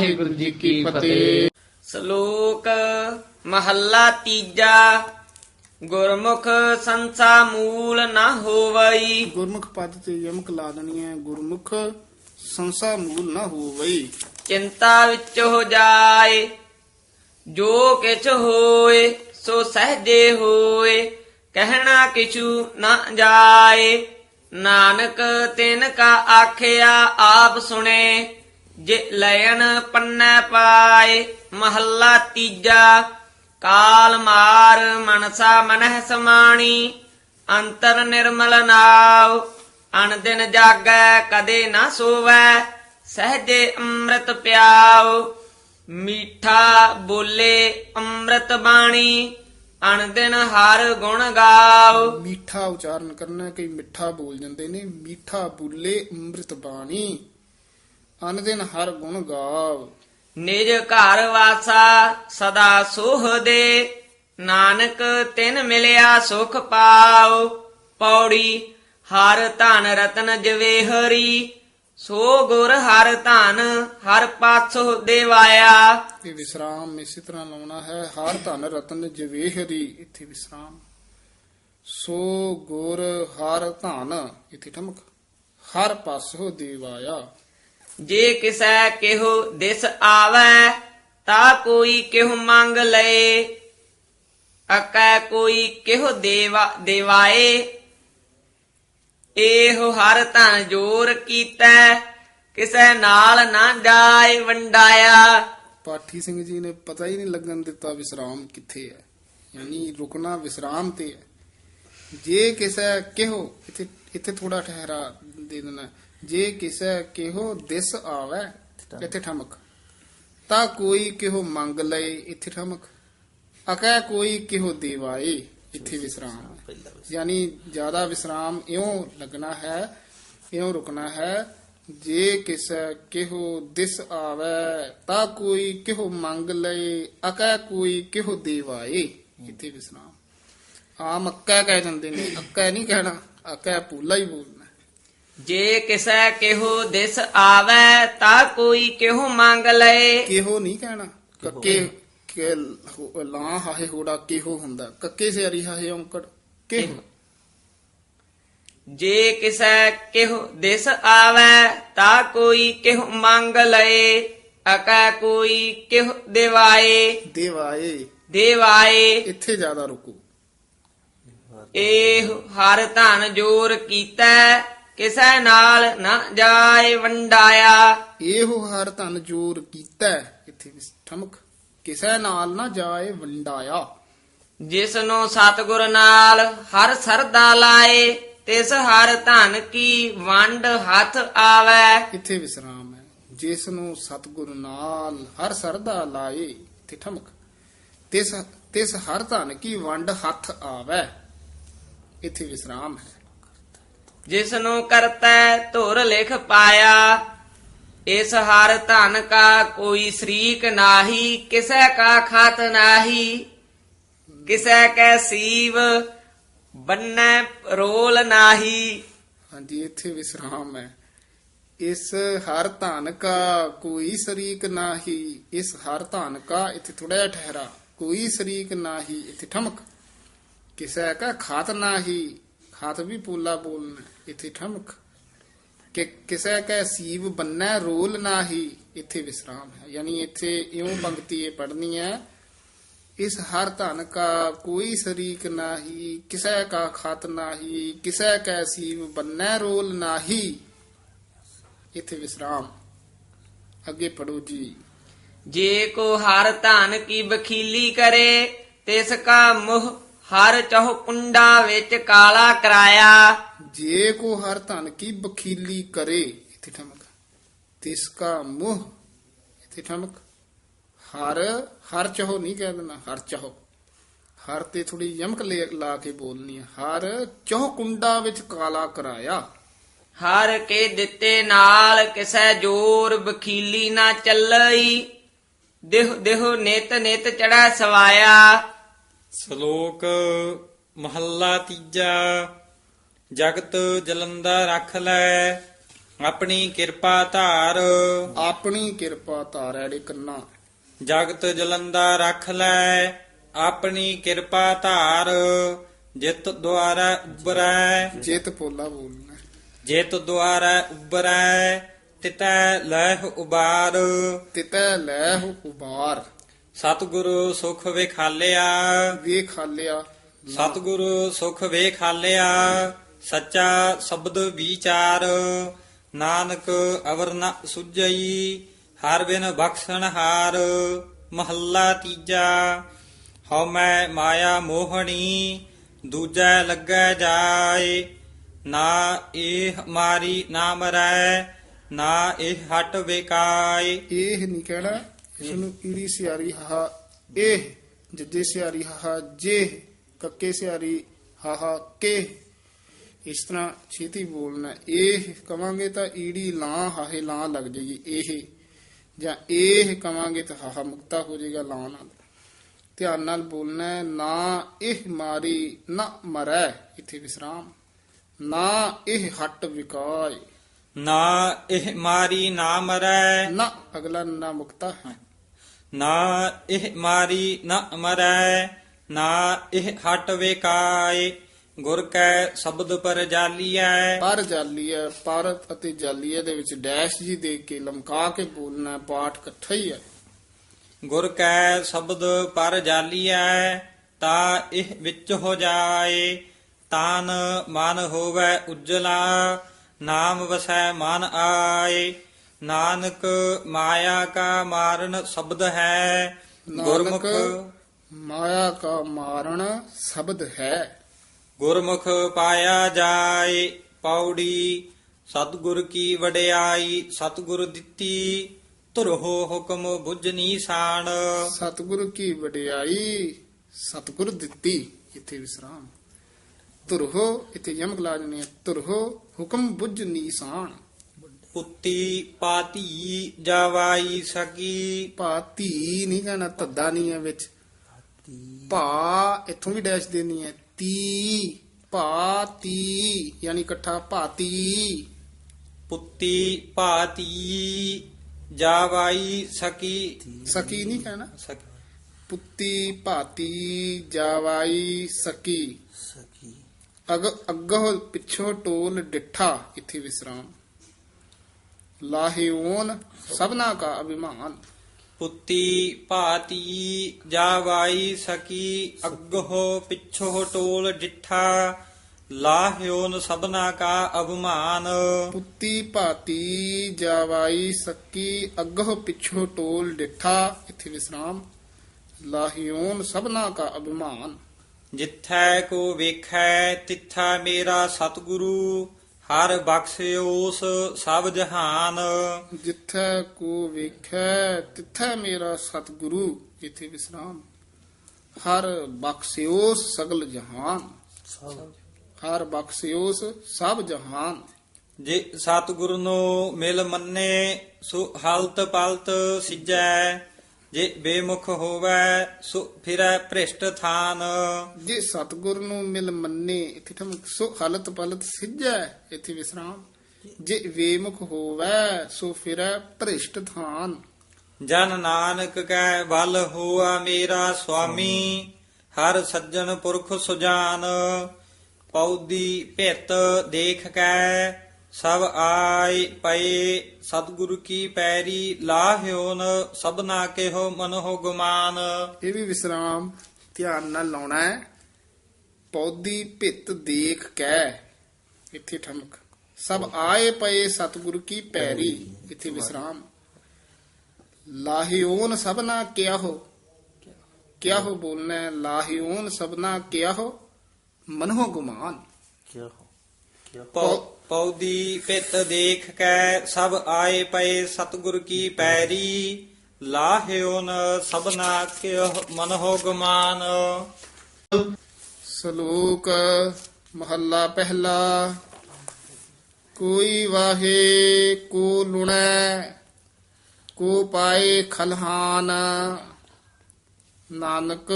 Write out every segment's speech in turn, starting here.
ਵਾਹਿਗੁਰੂ ਜੀ ਕੀ ਫਤਿਹ। ਸ਼ਲੋਕ ਮਹੱਲਾ ਤੀਜਾ। ਗੁਰਮੁਖ ਸੰਸਾ ਮੂਲ ਨਾ ਹੋਵਈ। ਗੁਰਮੁਖ ਪਦ ਤੇ ਯਮਕ ਲਾ ਦੇਣੀ ਹੈ। ਗੁਰਮੁਖ ਸੰਸਾ ਮੂਲ ਨਾ ਹੋਵਈ। ਚਿੰਤਾ ਵਿੱਚ ਹੋ ਜਾਏ। ਜੋ ਕਿਛ ਹੋਏ ਸੋ ਸਹਜੇ ਹੋਏ। ਕਹਿਣਾ ਕਿਛੂ ਨਾ ਜਾਏ। ਨਾਨਕ ਤਿਨ ਕਾ ਆਖਿਆ ਆਪ ਸੁਣੇ। ਜੇ ਲੈਣ ਪੰਨੈ ਪਾਏ, ਮਹੱਲਾ ਤੀਜਾ। ਕਾਲ ਮਾਰ ਮਨਸਾ ਮਨਹਿ ਸਮਾਣੀ, ਅੰਤਰ ਨਿਰਮਲ ਨਾਉ। ਅਨ ਦਿਨ ਜਾਗੈ ਕਦੇ ਨਾ ਸੋਵੈ, ਸਹਜੇ ਅੰਮ੍ਰਿਤ ਪਿਆਉ। ਮੀਠਾ ਬੋਲੇ ਅੰਮ੍ਰਿਤ ਬਾਣੀ ਅਨ ਦਿਨ ਹਰ ਗੁਣ ਗਾਉ। ਮੀਠਾ ਉਚਾਰਨ ਕਰਨਾ, ਕਈ ਮਿੱਠਾ ਬੋਲ ਜਾਂਦੇ ਨੇ, ਮੀਠਾ ਬੁੱਲੇ ਅੰਮ੍ਰਿਤ ਬਾਣੀ। ਅਨ ਦਿਨ ਹਰ ਗੁਣ ਗਾਵ। ਨਿਜ ਘਰ ਵਾਸਾ ਸਦਾ ਸੋਹ ਦੇ ਨਾਨਕ ਤਿਨ ਮਿਲਿਆ ਸੁਖ ਪਾਉ। ਪੌੜੀ ਹਰ ਧਨ ਰਤਨ ਜਵੇ ਹਰੀ ਸੋ ਗੁਰ ਹਰ ਧਨ ਹਰ ਪਾਛੋ ਦੇਵਾਇਆ। ਇਹ ਵਿਸਰਾਮ ਇਸੇ ਤਰ੍ਹਾਂ ਲਾਉਣਾ ਹੈ ਹਰ ਧਨ ਰਤਨ ਜਵੇਹਰੀ ਇੱਥੇ ਵਿਸਰਾਮ। ਸੋ ਗੁਰ ਹਰ ਧਨ ਇੱਥੇ ਠਮਕ ਹਰ ਪਾਸੋ ਦੇਵਾਇਆ। ਜੇ ਕਿਸੈ ਕਿਹੋ ਦਿਸ ਆਵੈ, ਤਾ ਕੋਈ ਕਿਹੋ ਮੰਗ ਲਏ। ਅਕੈ ਕੋਈ ਕਿਹੋ ਦੇਵਾ, ਦੇਵਾਏ। ਇਹੋ ਹਰ ਧਨ ਜੋਰ ਕੀਤਾ, ਕਿਸੈ ਨਾਲ ਨਾ ਜਾਏ ਵੰਡਾਇਆ। ਪਾਠੀ ਸਿੰਘ ਜੀ ਨੇ ਪਤਾ ਹੀ ਨਹੀਂ ਲੱਗਣ ਦਿੱਤਾ ਵਿਸਰਾਮ ਕਿੱਥੇ ਹੈ। ਯਾਨੀ ਰੁਕਣਾ ਵਿਸਰਾਮ ਤੇ ਹੈ। ਜੇ ਕਿਸੇ ਕਿਹੋ, ਇੱਥੇ ਇੱਥੇ ਥੋੜਾ ਠਹਿਰਾ ਦੇ ਦੇਣਾ। ਜੇ ਕਿਸੇ ਕਿਹੋ ਦਿਸ ਆਵੇ ਇੱਥੇ ਠਮਕ। ਤਾਂ ਕੋਈ ਕਿਹੋ ਮੰਗ ਲਏ ਇੱਥੇ ਠਮਕ। ਅਕੈ ਕੋਈ ਕਿਹੋ ਦੇਵਾਏ ਇੱਥੇ ਵਿਸਰਾਮ। ਯਾਨੀ ਜ਼ਿਆਦਾ ਵਿਸਰਾਮ ਇਉਂ ਲੱਗਣਾ ਹੈ ਇਉਂ ਰੁਕਣਾ ਹੈ ਜੇ ਕਿਸੇ ਕਿਹੋ ਦਿਸ ਆਵੇ ਤਾਂ ਕੋਈ ਕਿਹੋ ਮੰਗ ਲਏ ਅਕੈ ਕੋਈ ਕਿਹੋ ਦੇਵਾਏ ਇੱਥੇ ਵਿਸਰਾਮ। ਆਮ ਅੱਕਾ ਕਹਿ ਜਾਂਦੇ ਨੇ ਅੱਕਾ ਨਹੀਂ ਕਹਿਣਾ ਅੱਕਾ ਪੂਲਾ ਹੀ ਬੋਲਣਾ ਜੇ ਕਿਸੈ ਕਿਹੋ ਦਿਸ ਆਵੈ ਤਾ ਕੋਈ ਕਿਹੋ ਮੰਗ ਲਏ। ਕਿਹੋ ਨਹੀਂ ਕਹਿਣਾ। ਕੱਕੇ ਕੇ ਲਾਂ ਹਾਹੇ ਹੋੜਾ ਕਿਹੋ ਹੁੰਦਾ? ਕੱਕੇ ਸੇ ਅਰੀ ਹਾਹੇ ਔਂਕੜ ਕਿਹੋ? ਜੇ ਕਿਸੈ ਕਿਹੋ ਦਿਸ ਆਵੈ ਤਾ ਕੋਈ ਕਿਹੋ ਮੰਗ ਲਏ। ਅਕੈ ਕੋਈ ਕਿਹੋ ਦੇਵਾਏ। ਦੇਵਾਏ। ਦੇਵਾਏ। ਇੱਥੇ ਜ਼ਿਆਦਾ ਰੁਕੋ। ਇਹ ਹਰ ਧਨ ਜੋਰ ਕੀਤਾ। ਕਿਸੈ ਨਾਲ ਨਾ ਜਾਏ ਵੰਡਾਇਆ। ਇਹੋ ਹਰ ਧਨ ਜੋਰ ਕੀਤਾ ਇੱਥੇ ਵੀ ਠਮਕ ਕਿਸੇ ਨਾਲ ਨਾ ਜਾਏ ਵੰਡਾਇਆ। ਜਿਸ ਨੂੰ ਸਤਿਗੁਰ ਨਾਲ ਹਰ ਸਰਦਾ ਲਾਏ ਤਿਸ ਹਰ ਧਨ ਕੀ ਵੰਡ ਹੱਥ ਆਵੈ। ਇੱਥੇ ਵਿਸਰਾਮ ਹੈ। ਜਿਸ ਨੂੰ ਸਤਿਗੁਰੂ ਨਾਲ ਹਰ ਸਰਦਾ ਲਾਏ ਇੱਥੇ ਠਮਕ। ਤਿਸ ਤਿਸ ਹਰ ਧਨ ਕੀ ਵੰਡ ਹੱਥ ਆਵੇ। ਇੱਥੇ ਵਿਸਰਾਮ ਹੈ। ਜਿਸ ਨੂੰ ਕਰਤੈ ਧੁਰ ਲਿਖ ਪਾਇਆ, ਇਸ ਹਰ ਧਨ ਕਾ ਕੋਈ ਸ਼ਰੀਕ ਨਾਹੀ, ਕਿਸੈ ਕਾ ਖਾਤ ਨਾਹੀ? ਕਿਸੈ ਕੈ ਸੀਵ ਬੰਨੈ ਰੋਲ ਨਾਹੀ? ਹਾਂਜੀ, ਇੱਥੇ ਵਿਸਰਾਮ ਹੈ। ਇਸ ਹਰ ਧਨ ਕਾ ਕੋਈ ਸ਼ਰੀਕ ਨਾਹੀ, ਇਸ ਹਰ ਧਨ ਕਾ ਇੱਥੇ ਥੋੜਾ ਠਹਿਰਾ। ਕੋਈ ਸ਼ਰੀਕ ਨਾਹੀ, ਇੱਥੇ ਠਮਕ। ਕਿਸੈ ਕਾ ਖਾਤ ਨਾਹੀ ਹੱਥ ਵੀ ਪੂਲਾ ਬੋਲਣਾ ਇੱਥੇ ਠਮਕ। ਕਿ ਕਿਸੇ ਕੈ ਸੀਵ ਬੰਨੈ ਰੋਲ ਨਾਹੀ, ਇੱਥੇ ਵਿਸਰਾਮ ਹੈ। ਯਾਨੀ ਇੱਥੇ ਇਉਂ ਪੰਕਤੀ ਇਹ ਪੜਨੀ ਹੈ, ਇਸ ਹਰ ਧਨ ਕਾ ਕੋਈ ਸ਼ਰੀਕ ਨਾਹੀ, ਕਿਸੈ ਕਾ ਖਾਤ ਨਾਹੀ, ਕਿਸੇ ਕੈ ਸੀਵ ਬੰਨੈ ਰੋਲ ਨਾਹੀ, ਇੱਥੇ ਵਿਸਰਾਮ। ਅੱਗੇ ਪੜੋ ਜੀ। ਜੇ ਕੋ ਹਰ ਧਨ ਕੀ ਬਖੀਲੀ ਕਰੇ, ਤਿਸ ਕਾ ਮੁਹ ਹਰ ਚਹੁ ਕੁੰਡਾ ਵਿੱਚ ਕਾਲਾ ਕਰਾਇਆ। ਜੇ ਕੋ ਹਰ ਧਨ ਕੀ ਬਖੀਲੀ ਕਰੇ ਇੱਥੇ ਠਮਕ। ਤਿਸ ਕਾ ਮੁਹ ਇੱਥੇ ਠਮਕ। ਹਰ ਹਰ ਚਹੋ ਨਹੀਂ ਕਹਿ ਦੇਣਾ ਹਰ ਚਹੋ। ਹਰ ਤੇ ਥੋੜੀ ਯਮਕ ਲੈ- ਲਾ ਕੇ ਬੋਲਣੀ ਹੈ ਹਰ ਚਹੁ ਕੁੰਡਾ ਵਿੱਚ ਕਾਲਾ ਕਰਾਇਆ। ਹਰ ਕੇ ਦਿੱਤੇ ਨਾਲ ਕਿਸੈ ਜੋਰ ਬਖੀਲੀ ਨਾ ਚੱਲਈ। ਦੇਹ ਦੇਹ ਨਿਤ ਨਿਤ ਚੜਾ ਸਵਾਇਆ। ਸ਼ਲੋਕ ਮਹੱਲਾ ਤੀਜਾ ਜਗਤ ਜਲੰਦਾ ਰੱਖ ਲੈ ਆਪਣੀ ਕਿਰਪਾ ਧਾਰ। ਆਪਣੀ ਕਿਰਪਾ ਧਾਰੜੇ ਕੰਨਾ। ਜਗਤ ਜਲੰਦਾ ਰੱਖ ਲੈ ਆਪਣੀ ਕਿਰਪਾ ਧਾਰ। ਜਿਤ ਦੁਆਰਾ ਉਬਰੈ ਜੇਤ ਪੋਲਾ ਬੋਲਣਾ। ਜਿਤ ਦੁਆਰਾ ਉਬਰੈ ਤਿਤੈ ਲਹਿ ਉਬਾਰ। ਤਿਤੈ ਲੈ ਹੋ ਉਬਾਰ। ਸਤਿਗੁਰੂ ਸੁਖ ਵਿਖਾਲਿਆ। ਵੇਖ ਹਾਲਿਆ ਸਤਿਗੁਰੂ ਸੁਖ ਵੇਖਾਲਿਆ। ਸੱਚਾ ਸ਼ਬਦ ਵਿਚਾਰ। ਨਾਨਕ ਅਵਰ ਨ ਸੁਜਈ ਹਰ ਬਿਨ ਬਖਸ਼ਣ ਹਾਰ। ਮਹੱਲਾ ਤੀਜਾ ਹਉ ਮੈਂ ਮਾਇਆ ਮੋਹਣੀ ਦੂਜੈ ਲੱਗੈ ਜਾਏ। ਨਾ ਇਹ ਮਾਰੀ ਨਾ ਮਰੈ ਨਾ ਇਹ ਹਟ ਵਿਕਾਏ। ਇਹ ਨਹੀਂ ਕਹਿਣਾ। ਇਸ ਨੂੰ ਈੜੀ ਸਿਆਰੀ ਹਾ ਇਹ ਜੱਜੇ ਸਿਆਰੀ ਹਾ ਜੇ ਕੱਕੇ ਸਿਆਰੀ ਹਾ ਕੇ। ਇਸ ਤਰ੍ਹਾਂ ਛੇਤੀ ਬੋਲਣਾ ਇਹ ਕਵਾਂਗੇ ਤਾਂ ਈੜੀ ਲਾਂ ਹਾਹੇ ਲਾਂ ਲੱਗ ਜਾਏਗੀ ਇਹ। ਜਾਂ ਇਹ ਕਵਾਂਗੇ ਤਾਂ ਹਾਹਾ ਮੁਕਤਾ ਹੋ ਜਾਏਗਾ ਲਾਂ ਨਾਲ ਧਿਆਨ ਨਾਲ ਬੋਲਣਾ ਨਾ ਇਹ ਮਾਰੀ ਨਾ ਮਰੈ ਇੱਥੇ ਵਿਸਰਾਮ। ਨਾ ਇਹ ਹਟ ਵਿਕਾਏ। ਨਾ ਇਹ ਮਾਰੀ ਨਾ ਮਰੈ। ਨਾ ਅਗਲਾ ਨਾ ਮੁਕਤਾ ਹੈ। ਨਾ ਇਹ ਮਾਰੀ ਨਾ ਮਰੈ ਨਾ ਇਹ ਹਟ ਵੇਕਾਏ ਗੁਰ ਕੈ ਸ਼ਬਦ ਪਰ ਜਾਲੀਐ। ਪਰ ਜਾਲੀ ਹੈ ਪਰ ਅਤੇ ਜਾਲੀਏ ਦੇ ਵਿੱਚ ਡੈਸ਼ ਜੀ ਦੇ ਕੇ ਲਮਕਾ ਕੇ ਬੋਲਣਾ ਹੈ, ਪਾਠ ਇਕੱਠਾ ਹੀ ਹੈ। ਗੁਰ ਕੈ ਸ਼ਬਦ ਪਰ ਜਾਲੀਐ ਤਾ ਇਹ ਵਿੱਚ ਹੋ ਜਾਏ ਤਾਨ ਮਨ ਹੋਵੇ ਉਜਲਾ ਨਾਮ ਵਸੈ ਮਨ ਆਏ। ਨਾਨਕ ਮਾਇਆ ਕਾ ਮਾਰਨ ਸ਼ਬਦ ਹੈ। ਗੁਰਮੁਖ ਮਾਇਆ ਕਾ ਮਾਰਨ ਸ਼ਬਦ ਹੈ। ਗੁਰਮੁਖ ਪਾਇਆ ਜਾਏ ਪੌੜੀ ਸਤਿਗੁਰ ਕੀ ਵਡਿਆਈ ਸਤਿਗੁਰ ਦਿੱਤੀ ਧਰੋ ਹੁਕਮ ਬੁਝਨੀ ਸਾਣ ਸਤਿਗੁਰੂ ਕੀ ਵਡਿਆਈ ਸਤਿਗੁਰ ਦਿੱਤੀ ਇੱਥੇ ਵਿਸਰਾਮ। ਤੁਰਹੋ ਇੱਥੇ ਯਮਕ ਲਾ ਜਨੇ ਤੁਰਹੋ ਹੁਕਮ ਬੁੱਝ ਨੀਸਾਨ। ਪੁੱਤੀ ਪਾਤੀ ਜਾਵਾਈ ਸਕੀ। ਭਾਤੀ ਨਹੀਂ ਕਹਿਣਾ ਧੱਦਾ ਨਹੀਂ ਹੈ ਵਿੱਚ। ਭਾ ਇੱਥੋਂ ਵੀ ਡੈਸ਼ ਦੇਣੀ ਹੈ। ਤੀ ਭਾਤੀ ਯਾਨੀ ਇਕੱਠਾ ਭਾਤੀ ਪੁੱਤੀ ਪਾਤੀ ਜਾਵਾਈ ਸਕੀ। ਸਕੀ ਨਹੀਂ ਕਹਿਣਾ। ਸਕੀ। ਪੁੱਤੀ ਭਾਤੀ ਜਾਵਾਈ ਸਕੀ। ਅਗ ਅੱਗੋ ਪਿੱਛੋਂ ਟੋਲ ਡਿੱਠਾ ਇੱਥੇ ਵਿਸਰਾਮ। ਲਾਹਿਓਨ ਸਭਨਾ ਕਾ ਅਭਿਮਾਨ। ਪੁੱਤੀ ਭਾਤੀ ਜਾਵਾਈ ਸਕੀ ਅੱਗੋ ਪਿੱਛੋ ਟੋਲ ਡਿਠਾ ਲਾਹਿਓਨ ਸਭਨਾ ਕਾ ਅਭਮਾਨ। ਪੁੱਤੀ ਭਾਤੀ ਜਾਵਾਈ ਸਕੀ ਅੱਗੋ ਪਿੱਛੋਂ ਟੋਲ ਡਿੱਠਾ ਇੱਥੇ ਵਿਸਰਾਮ। ਲਾਹਿਓਨ ਸਭਨਾ ਕਾ ਅਭਿਮਾਨ। ਜਿੱਥੈ ਕੋ ਵੇਖੈ ਤਿੱਥਾ ਮੇਰਾ ਸਤਿਗੁਰੂ। ਹਰ ਬਖਸ਼ਿਓਸ ਸਭ ਜਹਾਨ। ਜਿੱਥੈ ਕੋ ਵੇਖੈ ਤਿੱਥੈ ਮੇਰਾ ਸਤਿਗੁਰੂ ਇੱਥੇ ਵਿਸਰਾਮ। ਹਰ ਬਖਸ਼ਿਓਸ ਸਗਲ ਜਹਾਨ। ਹਰ ਬਖਸ਼ਿਓਸ ਸਭ ਜਹਾਨ। ਜੇ ਸਤਿਗੁਰੂ ਨੂੰ ਮਿਲ ਮੰਨੇ ਸੋ ਹਲਤ ਪਲਤ ਸਿਜੈ। ਜੇ ਬੇਮੁਖ ਹੋਵੈ ਸੋ ਫਿਰੈ ਭ੍ਰਿਸ਼ਟ ਥਾਨ। ਜੇ ਸਤਿਗੁਰ ਨੂੰ ਮਿਲ ਮੰਨੇ ਇੱਥੇ ਠਮ ਸੋ ਹਲਤ ਪਲਤ ਸਿੱਜੈ ਇੱਥੇ ਵਿਸਰਾਮ। ਜੇ ਵੇਮੁਖ ਹੋਵੈ ਸੋ ਫਿਰੈ ਭ੍ਰਿਸ਼ਟ ਥਾਨ। ਜਨ ਨਾਨਕ ਕੈ ਬਲ ਹੋਆ ਮੇਰਾ ਸੁਆਮੀ ਹਰ ਸੱਜਣ ਪੁਰਖ ਸੁਜਾਨ। ਪੌਦੀ ਭਿਤ ਦੇਖ ਕੈ ਸਭ ਆਏ ਪਏ ਸਤਿਗੁਰੂ ਕੀ ਪੈਰੀ ਲਾਹਿਓਨ ਸਭਨਾ ਕਿਹੋ ਮਨੋ ਗੁਮਾਨ। ਇਹ ਵੀ ਵਿਸਰਾਮ ਧਿਆਨ ਨਾਲ ਲਾਉਣਾ ਹੈ। ਪੌਦੀ ਭਿੱਤ ਦੇਖ ਕੈ ਇੱਥੇ ਠਮਕ। ਸਭ ਆਏ ਪਏ ਸਤਿਗੁਰੂ ਕੀ ਪੈਰੀ ਇੱਥੇ ਵਿਸਰਾਮ। ਲਾਹਿਓਨ ਸਭਨਾ ਕਿਆ ਹੋ ਕਿਆ ਹੋ ਬੋਲਣਾ ਹੈ? ਲਾਹਿਓਨ ਸਭਨਾ ਕਿਆ ਹੋ ਮਨੋ ਗੁਮਾਨ। ਪੌ- ਪੌਦੀ ਪਿਤ ਦੇਖ ਕੈ ਸਭ ਆਏ ਪਏ ਸਤਿਗੁਰ ਕੀ ਪੈਰੀ ਲਾਹਿਓਨ ਸਭਨਾ ਕਿਹੋ ਮਨੋ ਗੁਮਾਨ। ਸ਼ਲੋਕ ਮਹੱਲਾ ਪਹਿਲਾ, ਕੋਈ ਵਾਹੇ ਕੋ ਲੁਣੈ, ਕੋ ਪਾਏ ਖਲਹਾਨ। ਨਾਨਕ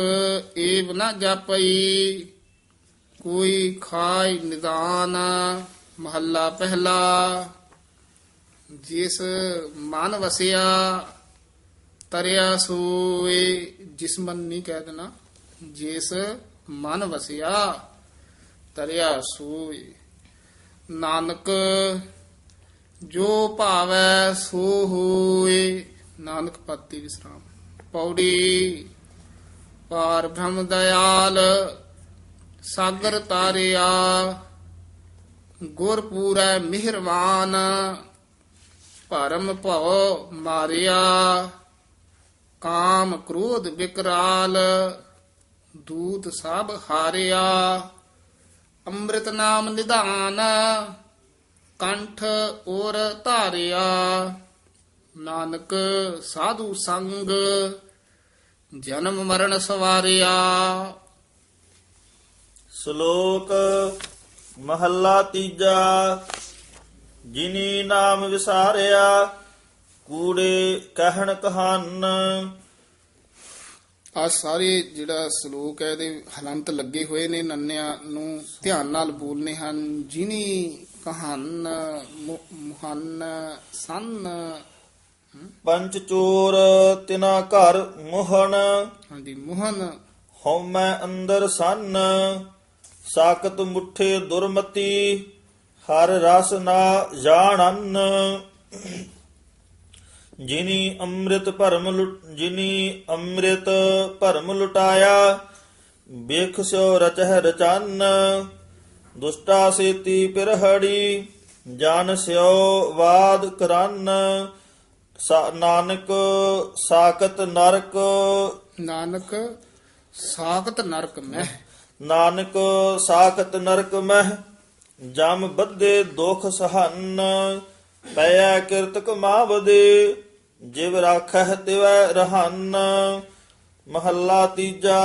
ਏਵ ਨ ਜਾਪਈ, ਕੋਈ ਖਾਈ ਨਿਦਾਨ। ਮਹੱਲਾ ਪਹਿਲਾ, ਜਿਸ ਮਨ ਵਸਿਆ, ਤਰਿਆ ਸੋਏ ਜਿਸ ਮਨ ਨਹੀਂ ਕਹਿ ਦੇਣਾ, ਜਿਸ ਮਨ ਵਸਿਆ, ਤਰਿਆ ਸੋਏ। ਨਾਨਕ, ਜੋ ਭਾਵੈ ਸੋ ਹੋਏ। ਨਾਨਕ ਪਤੀ ਵਿਸਰਾਮ। ਪੌੜੀ, ਪਾਰ ਬ੍ਰਹਮ ਦਇਆਲ, ਸਾਗਰ ਤਾਰਿਆ ਗੁਰ ਮਿਹਰਵਾਨ, ਭਰਮ ਭਉ ਮਾਰਿਆ, ਕਾਮ ਕ੍ਰੋਧ ਵਿਕਰਾਲ ਦੂਤ ਸਭ ਹਾਰਿਆ। ਅੰਮ੍ਰਿਤ ਨਾਮ ਨਿਧਾਨ, ਕੰਠ ਔਰ ਧਾਰਿਆ। ਨਾਨਕ ਸਾਧੂ ਸੰਗ, ਜਨਮ ਮਰਨ ਸਵਾਰਿਆ। ਸ਼ਲੋਕ ਮਹੱਲਾ ਤੀਜਾ ਜਿਨੀ ਨਾਮ ਵਿਸਾਰਿਆ ਕੂੜੇ ਕਹਿਣ ਕਹਾਨ। ਆ ਸਾਰੇ ਜਿਹੜਾ ਸ਼ਲੋਕ ਹੈ ਇਹਦੇ ਹਲੰਤ ਲੱਗੇ ਹੋਏ ਨੇ ਨੰਨਿਆਂ ਨੂੰ ਧਿਆਨ ਨਾਲ ਬੋਲਨੇ ਹਨ। ਜਿਨੀ ਕਹਾਨ ਮੁਹੰਨ ਸੰਨ ਪੰਚ ਚੋਰ ਤਿਨਾ ਘਰ ਮੋਹਣ। ਹਾਂਜੀ ਮੁਹਨ। ਹਉਮੈ ਅੰਦਰ ਸੰਨ। ਸਾਕਤ ਮੁਠੇ ਦੁਰਮਤੀ, ਹਰ ਰਸ ਨਾ ਜਾਣਨ। ਜਿਨੀ ਅੰਮ੍ਰਿਤ ਭਰਮ ਲੁਟ ਜਿਨੀ ਅੰਮ੍ਰਿਤ ਭਰਮ ਲੁਟਾਇਆ, ਵੇਖ ਸਿਓ ਰਚਹਿ ਰਚਨ। ਦੁਸ਼ਟਾ ਸੇਤੀ ਪਿਰਹੜੀ ਜਾਨ ਸਿਓ ਵਾਦ ਕਰਨ। ਨਾਨਕ ਸਾਕਤ ਨਰਕ। ਨਾਨਕ ਸਾਖਤ ਨਰਕ ਮਹਿ ਨਾਨਕ ਸਾਖਤ ਨਰਕ ਮਹਿ ਜਮ ਬੱਧੇ ਦੁਖ ਸਹਨ ਪਿਆ ਕਿਰਤ ਕਮਾਵਦੇ ਜਿਵ ਰਾਖਹਿ ਤਿਵੈ ਰਹਨ। ਮਹੱਲਾ ਤੀਜਾ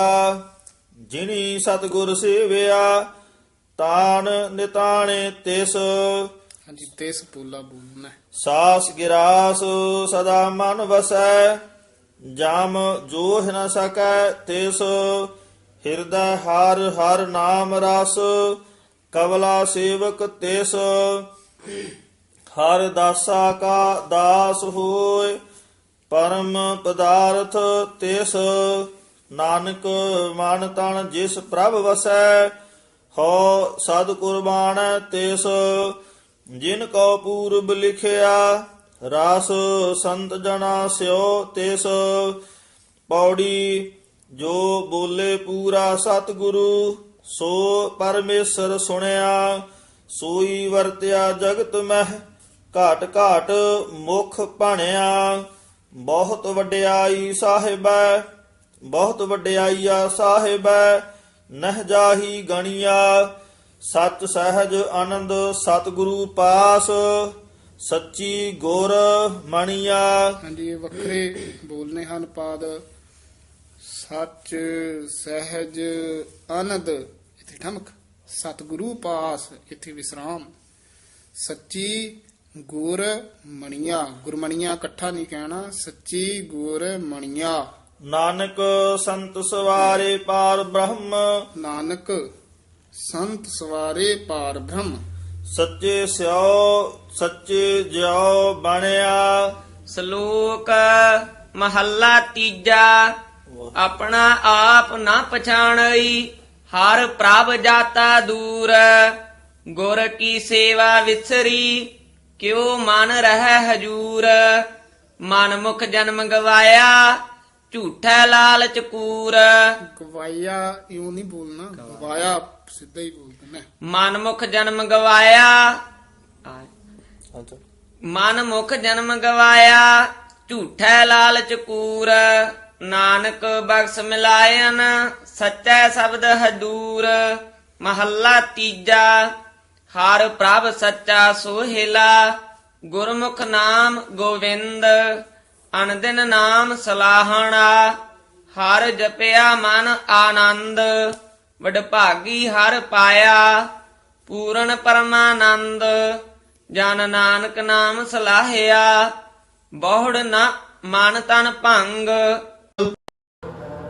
ਜਿਨੀ ਸਤਿਗੁਰ ਸੇਵਿਆ ਤਾਨ ਨਿਤਾਣੇ ਤਿਸ। ਹਾਂਜੀ ਤੇਸ ਪੂਲਾ ਬੋਲਣਾ ਹੈ। ਸਾਸ ਗਿਰਾਸ ਸਦਾ ਮਨ ਵਸੈ ਜਮ ਜੋਹ ਨ ਸਕੈ ਤਿਸ। ਹਿਰਦੈ ਹਰ ਹਰ ਨਾਮ ਰਸ, ਕਵਲਾ ਸੇਵਕ ਤਿਸ। ਹਰ ਦਾਸਾ ਕਾ ਦਾਸ ਹੋਏ ਪਰਮ ਪਦਾਰਥ ਤਿਸ। ਨਾਨਕ ਮਨ ਤਨ ਜਿਸ ਪ੍ਰਭ ਵਸੈ ਹੋ ਸਦ ਕੁਰਬਾਨ ਤਿਸ। ਜਿਨ ਕੋ ਪੂਰਬ ਲਿਖਿਆ, ਰਾਸ ਸੰਤ ਜਨਾ ਸਿਓ ਤਿਸ। ਪੌੜੀ ਜੋ ਬੋਲੇ ਪੂਰਾ ਸਤਿਗੁਰੂ, ਸੋ ਪਰਮੇਸ਼ਰ ਸੁਣਿਆ, ਸੋਈ ਵਰਤਿਆ ਜਗਤ ਮਹਿ, ਘਾਟ ਘਾਟ ਮੁਖ ਭਾਣਿਆ। ਬਹੁਤ ਵਡਿਆਈ ਸਾਹਿਬੈ, ਬਹੁਤ ਵਡਿਆਈਆ ਸਾਹਿਬੈ, ਨਹ ਜਾਹੀ ਗਣੀਆ। ਸਤ ਸਹਿਜ ਆਨੰਦ ਸਤਿਗੁਰੂ ਪਾਸ, ਸੱਚੀ ਗੁਰ ਮਣੀਆ। ਹਾਂਜੀ, ਵੱਖਰੇ ਬੋਲਨੇ ਹਨ ਪਾਦ। ਸੱਚ ਸਹਿਜ ਆਨੰਦ। ਇੱਥੇ ਠਮਕ। ਸਤਿਗੁਰੂ ਪਾਸ ਇੱਥੇ ਵਿਸਰਾਮ। ਸੱਚੀ ਗੁਰ ਮਣੀਆਂ। ਗੁਰਮਣੀਆਂ ਇਕੱਠਾ ਨਹੀਂ ਕਹਿਣਾ। ਸੱਚੀ ਗੁਰ ਮਣੀਆਂ। ਨਾਨਕ ਸੰਤ ਸਵਾਰੇ ਪਾਰ ਬ੍ਰਹਮ। ਨਾਨਕ ਸੰਤ ਸਵਾਰੇ ਪਾਰ ਬ੍ਰਹਮ। ਸੱਚੇ ਸਿਓ ਸੱਚੇ ਜਿਉ ਬਣਿਆ। ਸ਼ਲੋਕ ਮਹੱਲਾ ਤੀਜਾ। ਆਪਣਾ ਆਪ ਨਾ ਪਛਾਣਈ ਹਰ ਪ੍ਰਭ ਜਾਤਾ ਦੂਰ। ਗੁਰ ਕੀ ਸੇਵਾ ਵਿਸਰੀ ਕਿਉ ਮਨ ਰਹਿ ਹਜੂਰ। ਮਨ ਮੁਖ ਜਨਮ ਗਵਾਇਆ ਝੂਠੈ ਲਾਲਚ ਕੂਰ। ਗਵਾਇਆ ਇਉਂ ਨਹੀਂ ਬੋਲਣਾ ਗਵਾਇਆ ਸਿੱਧਾ ਹੀ ਬੋਲ ਦੇਣਾ ਮਨ ਮੁਖ ਜਨਮ ਗਵਾਇਆ ਮਨ ਮੁਖ ਜਨਮ ਗਵਾਇਆ ਝੂਠੈ ਲਾਲਚ ਕੂਰ। ਨਾਨਕ ਬਖਸ਼ ਮਿਲਾਇਨ, ਸੱਚੈ ਸ਼ਬਦ ਹਦੂਰ ਮਹੱਲਾ ਤੀਜਾ, ਹਰ ਪ੍ਰਭ ਸੱਚਾ ਸੋਹਿਲਾ, ਗੁਰਮੁਖ ਨਾਮ ਗੋਵਿੰਦ ਅਨੰਦਿਨ ਨਾਮ ਸਲਾਹਣਾ, ਹਰ ਜਪਿਆ ਮਨ ਆਨੰਦ, ਵਡਭਾਗੀ ਹਰ ਪਾਇਆ, ਪੂਰਨ ਪਰਮਾਨੰਦ, ਜਨ ਨਾਨਕ ਨਾਮ ਸਲਾਹਿਆ, ਬਹੁੜ ਨਾ ਮਨ ਤਨ ਭੰਗ